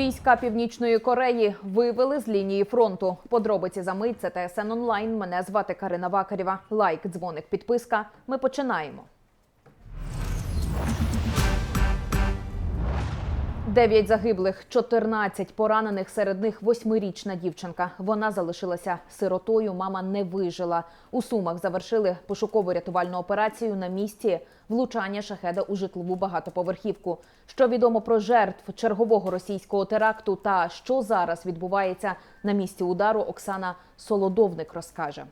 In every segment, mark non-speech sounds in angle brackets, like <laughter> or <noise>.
Війська Північної Кореї вивели з лінії фронту. Подробиці за мить це ТСН онлайн. Мене звати Карина Вакарєва. Лайк, дзвоник, підписка. Ми починаємо. Дев'ять загиблих, 14 поранених, серед них восьмирічна дівчинка. Вона залишилася сиротою. Мама не вижила. У Сумах завершили пошуково-рятувальну операцію на місці влучання шахеда у житлову багатоповерхівку. Що відомо про жертв чергового російського теракту та що зараз відбувається на місці удару, Оксана Солодовник розкаже.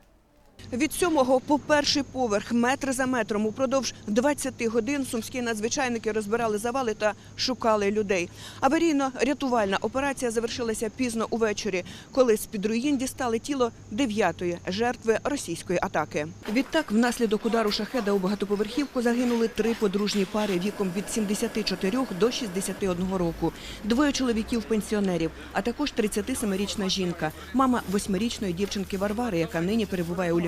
Від сьомого по перший поверх, метр за метром, упродовж 20 годин сумські надзвичайники розбирали завали та шукали людей. Аварійно-рятувальна операція завершилася пізно увечері, коли з-під руїн дістали тіло дев'ятої жертви російської атаки. Відтак, внаслідок удару шахеда у багатоповерхівку загинули три подружні пари віком від 74 до 61 року, двоє чоловіків-пенсіонерів, а також 37-річна жінка, мама восьмирічної дівчинки Варвари, яка нині перебуває у лікарні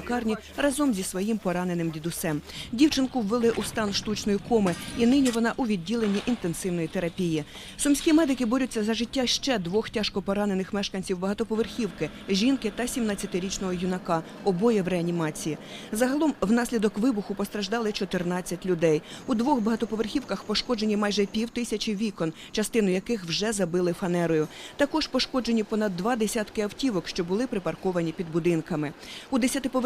разом зі своїм пораненим дідусем. Дівчинку ввели у стан штучної коми, і нині вона у відділенні інтенсивної терапії. Сумські медики борються за життя ще двох тяжко поранених мешканців багатоповерхівки жінки та 17-річного юнака, обоє в реанімації. Загалом, внаслідок вибуху постраждали 14 людей. У двох багатоповерхівках пошкоджені майже пів тисячі вікон, частину яких вже забили фанерою. Також пошкоджені понад два десятки автівок, що були припарковані під будинками. У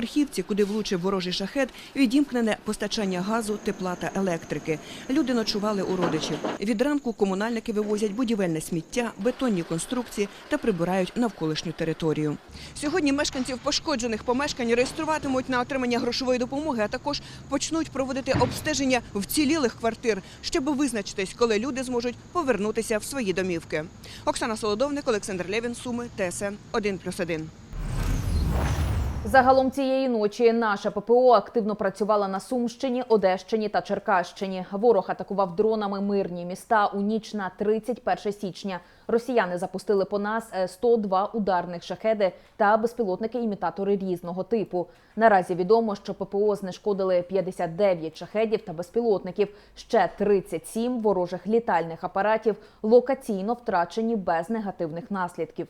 десятиповерхівці, куди влучив ворожий шахет, відімкнене постачання газу, тепла та електрики. Люди ночували у родичів. Від ранку комунальники вивозять будівельне сміття, бетонні конструкції та прибирають навколишню територію. Сьогодні мешканців пошкоджених помешкань реєструватимуть на отримання грошової допомоги, а також почнуть проводити обстеження вцілілих квартир, щоб визначитись, коли люди зможуть повернутися в свої домівки. Оксана Солодовник, Олександр Левін, Суми, ТСН 1+,1. Загалом цієї ночі наша ППО активно працювала на Сумщині, Одещині та Черкащині. Ворог атакував дронами мирні міста у ніч на 31 січня. Росіяни запустили по нас е, 102 ударних шахеди та безпілотники-імітатори різного типу. Наразі відомо, що ППО знешкодили 59 шахедів та безпілотників. Ще 37 ворожих літальних апаратів локаційно втрачені без негативних наслідків.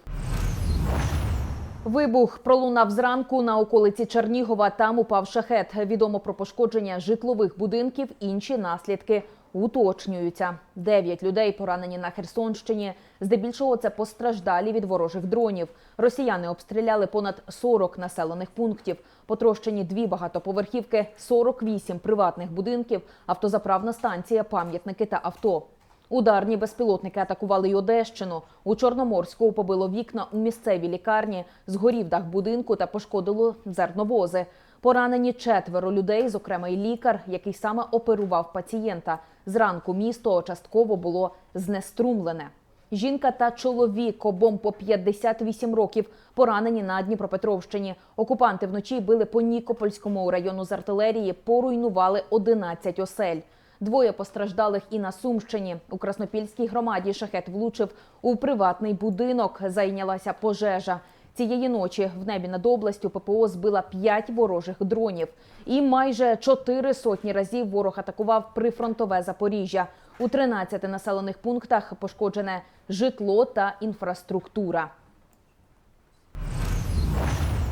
Вибух пролунав зранку на околиці Чернігова. Там упав шахет. Відомо про пошкодження житлових будинків. Інші наслідки уточнюються. Дев'ять людей поранені на Херсонщині. Здебільшого це постраждалі від ворожих дронів. Росіяни обстріляли понад 40 населених пунктів. Потрощені дві багатоповерхівки, 48 приватних будинків, автозаправна станція, пам'ятники та авто. Ударні безпілотники атакували й Одещину. У Чорноморську побило вікна у місцевій лікарні, згорів дах будинку та пошкодило зерновози. Поранені четверо людей, зокрема й лікар, який саме оперував пацієнта. Зранку місто частково було знеструмлене. Жінка та чоловік обом по 58 років поранені на Дніпропетровщині. Окупанти вночі били по Нікопольському району з артилерії, поруйнували 11 осель. Двоє постраждалих і на Сумщині. У Краснопільській громаді шахет влучив у приватний будинок. Зайнялася пожежа. Цієї ночі в небі над областю ППО збила п'ять ворожих дронів. І майже чотири сотні разів ворог атакував прифронтове Запоріжжя. У 13 населених пунктах пошкоджене житло та інфраструктура.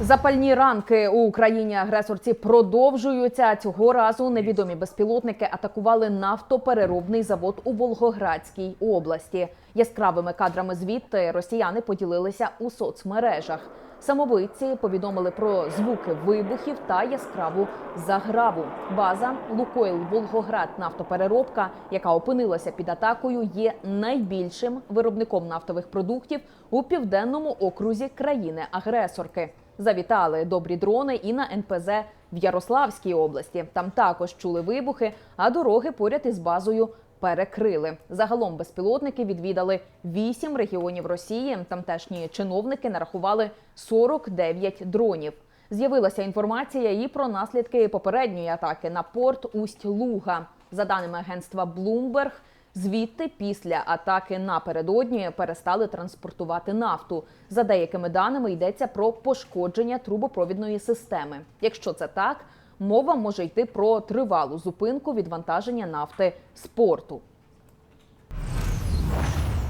Запальні ранки у Україні агресорці продовжуються. Цього разу невідомі безпілотники атакували нафтопереробний завод у Волгоградській області. Яскравими кадрами звідти росіяни поділилися у соцмережах. Самобитці повідомили про звуки вибухів та яскраву заграву. База Лукойл Волгоград нафтопереробка, яка опинилася під атакою, є найбільшим виробником нафтових продуктів у південному окрузі країни-агресорки. Завітали добрі дрони і на НПЗ в Ярославській області. Там також чули вибухи, а дороги поряд із базою перекрили. Загалом безпілотники відвідали вісім регіонів Росії. Тамтешні чиновники нарахували 49 дронів. З'явилася інформація і про наслідки попередньої атаки на порт Усть-Луга. За даними агентства Bloomberg, Звідти після атаки напередодні перестали транспортувати нафту. За деякими даними йдеться про пошкодження трубопровідної системи. Якщо це так, мова може йти про тривалу зупинку відвантаження нафти з порту.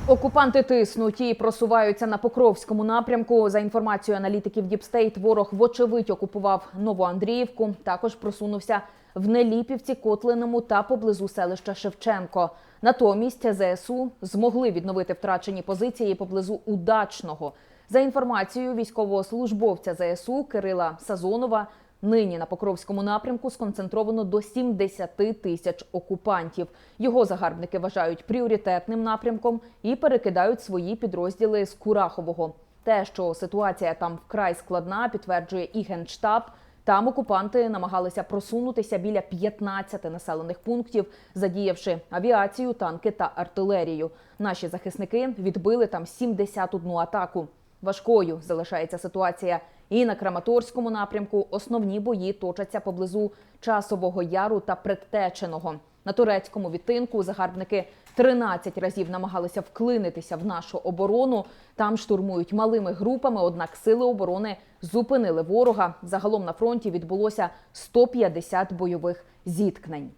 Окупанти тиснуть і просуваються на Покровському напрямку. За інформацією аналітиків Діпстейт, ворог вочевидь окупував Новоандріївку. Також просунувся в Неліпівці, Котлиному та поблизу селища Шевченко. Натомість ЗСУ змогли відновити втрачені позиції поблизу Удачного. За інформацією військового службовця ЗСУ Кирила Сазонова, Нині на Покровському напрямку сконцентровано до 70 тисяч окупантів. Його загарбники вважають пріоритетним напрямком і перекидають свої підрозділи з Курахового. Те, що ситуація там вкрай складна, підтверджує і генштаб. Там окупанти намагалися просунутися біля 15 населених пунктів, задіявши авіацію, танки та артилерію. Наші захисники відбили там 71 атаку. Важкою залишається ситуація і на Краматорському напрямку. Основні бої точаться поблизу Часового Яру та Предтеченого. На турецькому відтинку загарбники 13 разів намагалися вклинитися в нашу оборону. Там штурмують малими групами, однак сили оборони зупинили ворога. Загалом на фронті відбулося 150 бойових зіткнень.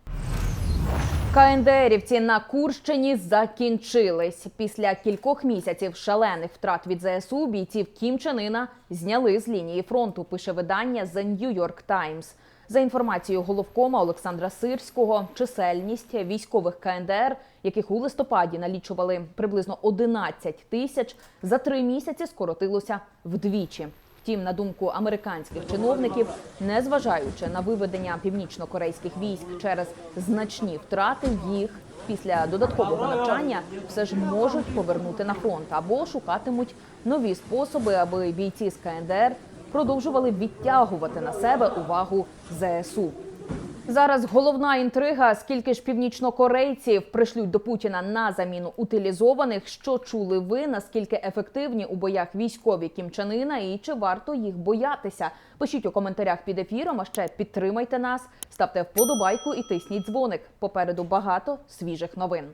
КНДРівці на Курщині закінчились. Після кількох місяців шалених втрат від ЗСУ бійців Кім Чен Ына зняли з лінії фронту. Пише видання The New York Times. За інформацією головкома Олександра Сирського, чисельність військових КНДР, яких у листопаді налічували приблизно 11 тисяч, за три місяці скоротилося вдвічі. Втім, на думку американських чиновників, незважаючи на виведення північно-корейських військ через значні втрати, їх після додаткового навчання все ж можуть повернути на фронт або шукатимуть нові способи, аби бійці з КНДР продовжували відтягувати на себе увагу ЗСУ. Зараз головна інтрига: скільки ж північнокорейців пришлють до Путіна на заміну утилізованих? Що чули ви? Наскільки ефективні у боях військові Кім Чен Ына і чи варто їх боятися? Пишіть у коментарях під ефіром. А ще підтримайте нас, ставте вподобайку і тисніть дзвоник. Попереду багато свіжих новин.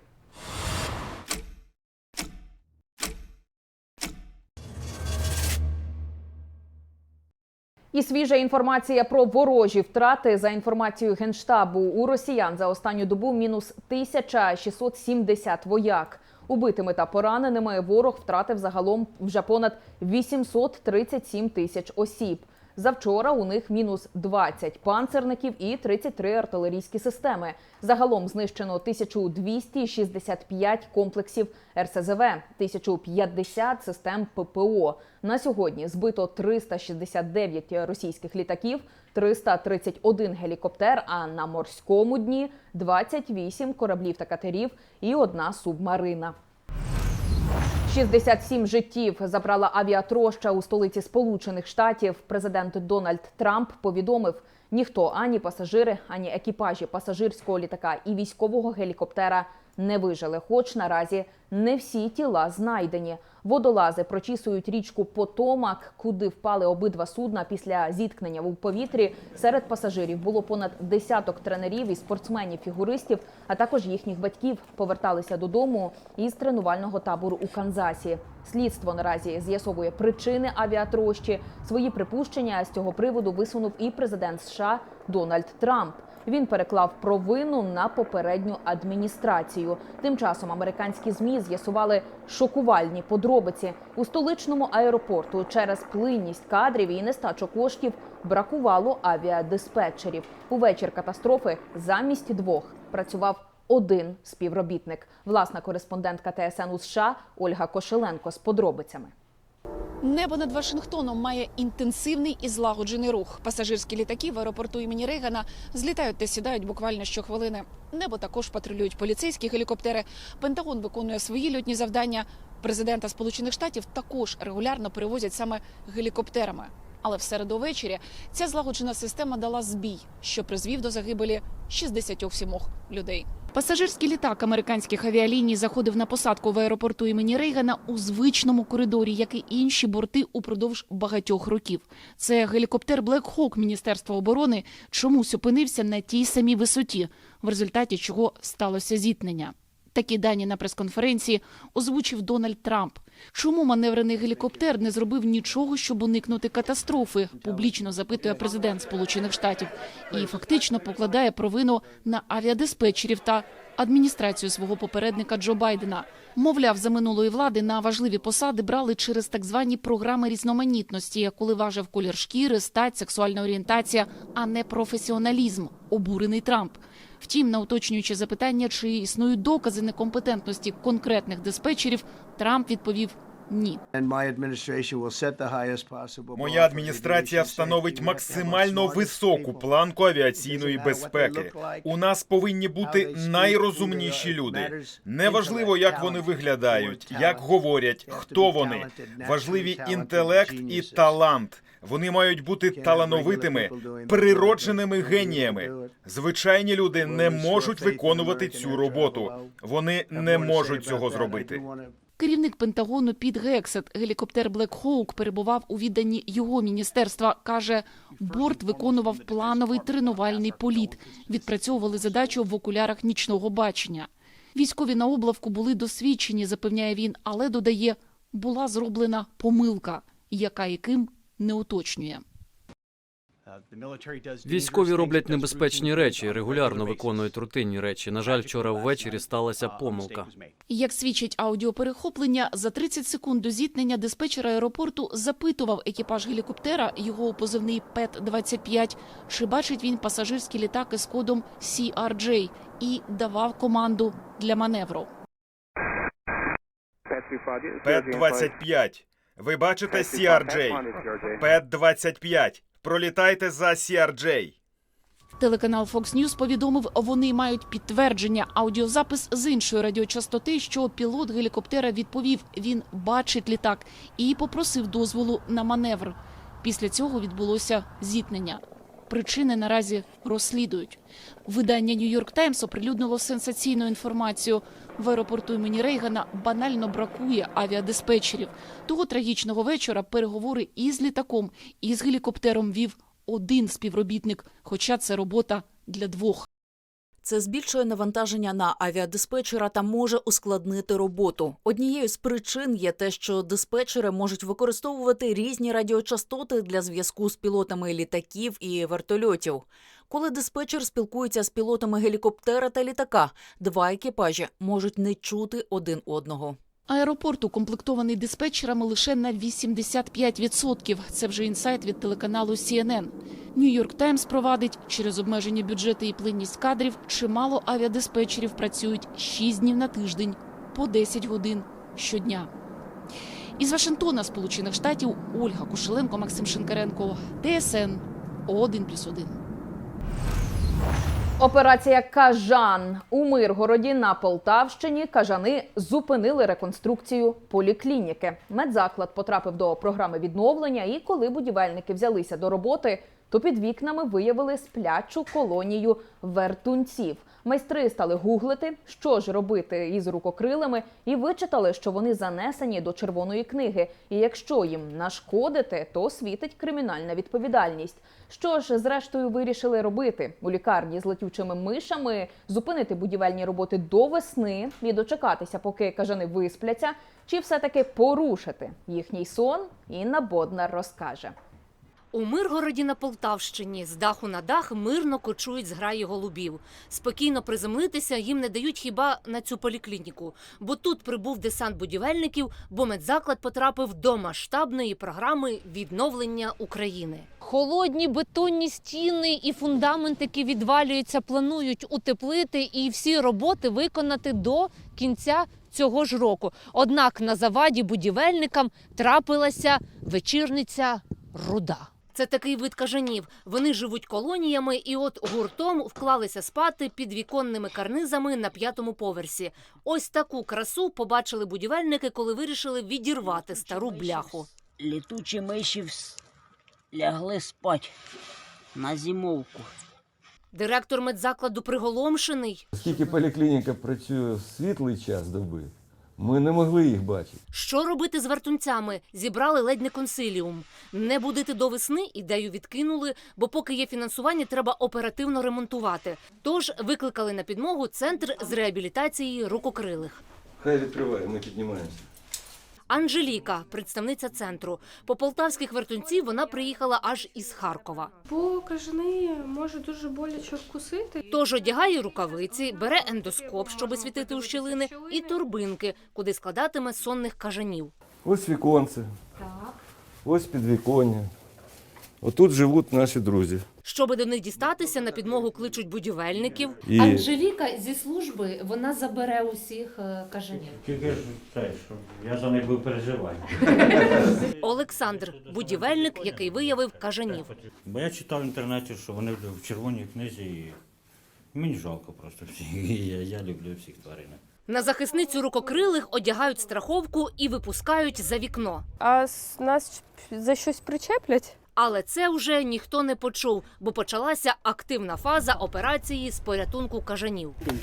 І свіжа інформація про ворожі втрати за інформацією генштабу у росіян за останню добу мінус 1670 вояк. Убитими та пораненими ворог втратив загалом вже понад 837 тисяч осіб. Завчора у них мінус 20 панцерників і 33 артилерійські системи. Загалом знищено 1265 комплексів РСЗВ, 1050 систем ППО. На сьогодні збито 369 російських літаків, 331 гелікоптер. А на морському дні 28 кораблів та катерів і одна субмарина. 67 життів забрала авіатроща у столиці Сполучених Штатів. Президент Дональд Трамп повідомив, ніхто ані пасажири, ані екіпажі пасажирського літака і військового гелікоптера не вижили. Хоч наразі не всі тіла знайдені. Водолази прочісують річку Потомак, куди впали обидва судна після зіткнення у повітрі. Серед пасажирів було понад десяток тренерів і спортсменів-фігуристів, а також їхніх батьків поверталися додому із тренувального табору у Канзасі. Слідство наразі з'ясовує причини авіатрощі. Свої припущення з цього приводу висунув і президент США Дональд Трамп. Він переклав провину на попередню адміністрацію. Тим часом американські змі з'ясували шокувальні подробиці у столичному аеропорту. Через плинність кадрів і нестачу коштів бракувало авіадиспетчерів. Увечір катастрофи замість двох працював один співробітник. Власна кореспондентка ТСН у США Ольга Кошеленко з подробицями. Небо над Вашингтоном має інтенсивний і злагоджений рух. Пасажирські літаки в аеропорту імені Рейгана злітають та сідають буквально щохвилини. Небо також патрулюють поліцейські гелікоптери. Пентагон виконує свої льотні завдання. Президента Сполучених Штатів також регулярно перевозять саме гелікоптерами. Але в середу ввечері ця злагоджена система дала збій, що призвів до загибелі 67 людей. Пасажирський літак американських авіаліній заходив на посадку в аеропорту імені Рейгана у звичному коридорі, як і інші борти упродовж багатьох років. Це гелікоптер Black Hawk Міністерства оборони чомусь опинився на тій самій висоті, в результаті чого сталося зіткнення. Такі дані на прес-конференції озвучив Дональд Трамп. Чому маневрений гелікоптер не зробив нічого, щоб уникнути катастрофи? Публічно запитує президент Сполучених Штатів і фактично покладає провину на авіадиспетчерів та адміністрацію свого попередника Джо Байдена. Мовляв, за минулої влади на важливі посади брали через так звані програми різноманітності, коли важив колір шкіри, стать, сексуальна орієнтація, а не професіоналізм. Обурений Трамп. Втім, на уточнююче запитання, чи існують докази некомпетентності конкретних диспетчерів, Трамп відповів ні. Моя адміністрація встановить максимально високу планку авіаційної безпеки. У нас повинні бути найрозумніші люди. Неважливо, як вони виглядають, як говорять, хто вони. Важливі інтелект і талант. Вони мають бути талановитими, природженими геніями. Звичайні люди не можуть виконувати цю роботу. Вони не можуть цього зробити. Керівник Пентагону Піт Гексет, гелікоптер Блек Хоук перебував у відданні його міністерства. каже, борт виконував плановий тренувальний політ. Відпрацьовували задачу в окулярах нічного бачення. Військові на облавку були досвідчені, запевняє він, але додає, була зроблена помилка, яка яким не уточнює. Військові роблять небезпечні речі, регулярно виконують рутинні речі. На жаль, вчора ввечері сталася помилка. Як свідчить аудіоперехоплення, за 30 секунд до зіткнення диспетчер аеропорту запитував екіпаж гелікоптера, його позивний ПЕТ-25, чи бачить він пасажирський літак із кодом CRJ і давав команду для маневру. ПЕТ-25. Ви бачите CRJ? ПЕТ-25. Пролітайте за CRJ. Телеканал Fox News повідомив, вони мають підтвердження аудіозапис з іншої радіочастоти, що пілот гелікоптера відповів, він бачить літак і попросив дозволу на маневр. Після цього відбулося зіткнення. Причини наразі розслідують. Видання Нью-Йорк Таймс оприлюднило сенсаційну інформацію. В аеропорту імені Рейгана банально бракує авіадиспетчерів. Того трагічного вечора переговори із літаком і з гелікоптером вів один співробітник, хоча це робота для двох. Це збільшує навантаження на авіадиспетчера та може ускладнити роботу. Однією з причин є те, що диспетчери можуть використовувати різні радіочастоти для зв'язку з пілотами літаків і вертольотів. Коли диспетчер спілкується з пілотами гелікоптера та літака, два екіпажі можуть не чути один одного. Аеропорт укомплектований диспетчерами лише на 85%. Це вже інсайт від телеканалу CNN. Нью-Йорк Таймс провадить через обмежені бюджети і плинність кадрів. Чимало авіадиспетчерів працюють 6 днів на тиждень по 10 годин щодня. Із Вашингтона, Сполучених Штатів, Ольга Кушеленко, Максим Шинкаренко, ТСН 1+,1. Операція Кажан у Миргороді на Полтавщині кажани зупинили реконструкцію поліклініки. Медзаклад потрапив до програми відновлення, і коли будівельники взялися до роботи, то під вікнами виявили сплячу колонію вертунців. Майстри стали гуглити, що ж робити із рукокрилами, і вичитали, що вони занесені до червоної книги. І якщо їм нашкодити, то світить кримінальна відповідальність. Що ж, зрештою, вирішили робити у лікарні з летючими мишами, зупинити будівельні роботи до весни і дочекатися, поки кажани виспляться, чи все-таки порушити їхній сон. Інна Боднар розкаже. У Миргороді на Полтавщині з даху на дах мирно кочують зграї голубів. Спокійно приземлитися їм не дають хіба на цю поліклініку, бо тут прибув десант будівельників, бо медзаклад потрапив до масштабної програми відновлення України. Холодні бетонні стіни і фундамент, які відвалюються, планують утеплити і всі роботи виконати до кінця цього ж року. Однак на заваді будівельникам трапилася вечірниця руда. Це такий вид кажанів. Вони живуть колоніями і от гуртом вклалися спати під віконними карнизами на п'ятому поверсі. Ось таку красу побачили будівельники, коли вирішили відірвати стару бляху. літучі миші вс- лягли спать на зимовку. Директор медзакладу приголомшений. Оскільки поліклініка працює в світлий час доби, ми не могли їх бачити. Що робити з вартунцями? Зібрали ледь не консиліум. Не будити до весни ідею відкинули, бо поки є фінансування, треба оперативно ремонтувати. Тож викликали на підмогу центр з реабілітації рукокрилих. Хай відкриває, ми піднімаємося. Анжеліка, представниця центру. По полтавських вертунців вона приїхала аж із Харкова. Бо кажани може дуже боляче вкусити. Тож одягає рукавиці, бере ендоскоп, щоби світити у щілини, і торбинки, куди складатиме сонних кажанів. Ось віконце. Ось підвіконня. Отут живуть наші друзі. Щоби до них дістатися, на підмогу кличуть будівельників. І Анжеліка зі служби вона забере усіх е, кажанів. Тільки ж це, що я за них був переживаю. <laughs> Олександр, будівельник, який виявив кажанів. Бо я читав в інтернеті, що вони в червоній книзі і мені жалко просто всіх. Я, я люблю всіх тваринок. На захисницю рукокрилих одягають страховку і випускають за вікно. А с- нас за щось причеплять? Але це вже ніхто не почув, бо почалася активна фаза операції з порятунку кажанів. Такий.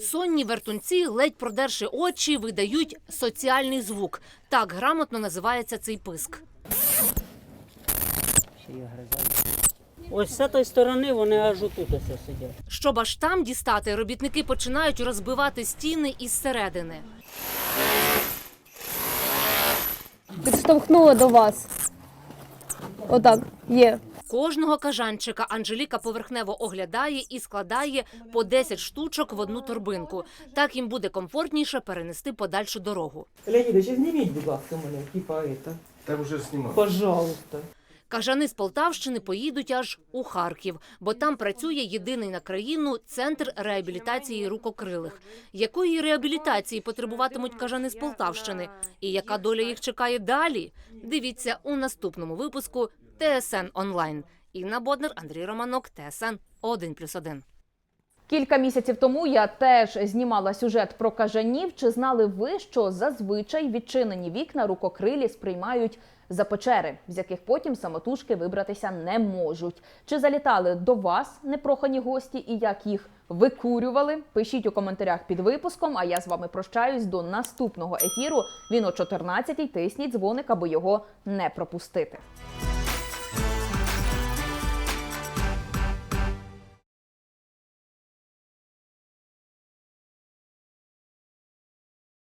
Сонні вертунці, ледь продерши очі, видають соціальний звук. Так грамотно називається цей писк. Ось з цієї сторони вони аж отут ось сидять. Щоб аж там дістати, робітники починають розбивати стіни із середини. Підштовхнула до вас. Отак, є. Кожного кажанчика Анжеліка поверхнево оглядає і складає по 10 штучок в одну торбинку. Так їм буде комфортніше перенести подальшу дорогу. Леонідович, зніміть, будь ласка, мене, типа це. Так вже знімав. Пожалуйста. Кажани з Полтавщини поїдуть аж у Харків, бо там працює єдиний на країну центр реабілітації рукокрилих. Якої реабілітації потребуватимуть кажани з Полтавщини? І яка доля їх чекає далі? Дивіться у наступному випуску ТСН онлайн. Інна Боднер, Андрій Романок, ТСН 1+,1. Кілька місяців тому я теж знімала сюжет про кажанів. Чи знали ви, що зазвичай відчинені вікна рукокрилі сприймають за печери, з яких потім самотужки вибратися не можуть? Чи залітали до вас непрохані гості і як їх викурювали? Пишіть у коментарях під випуском. А я з вами прощаюсь до наступного ефіру. Він о 14-й. Тисніть дзвоник, аби його не пропустити.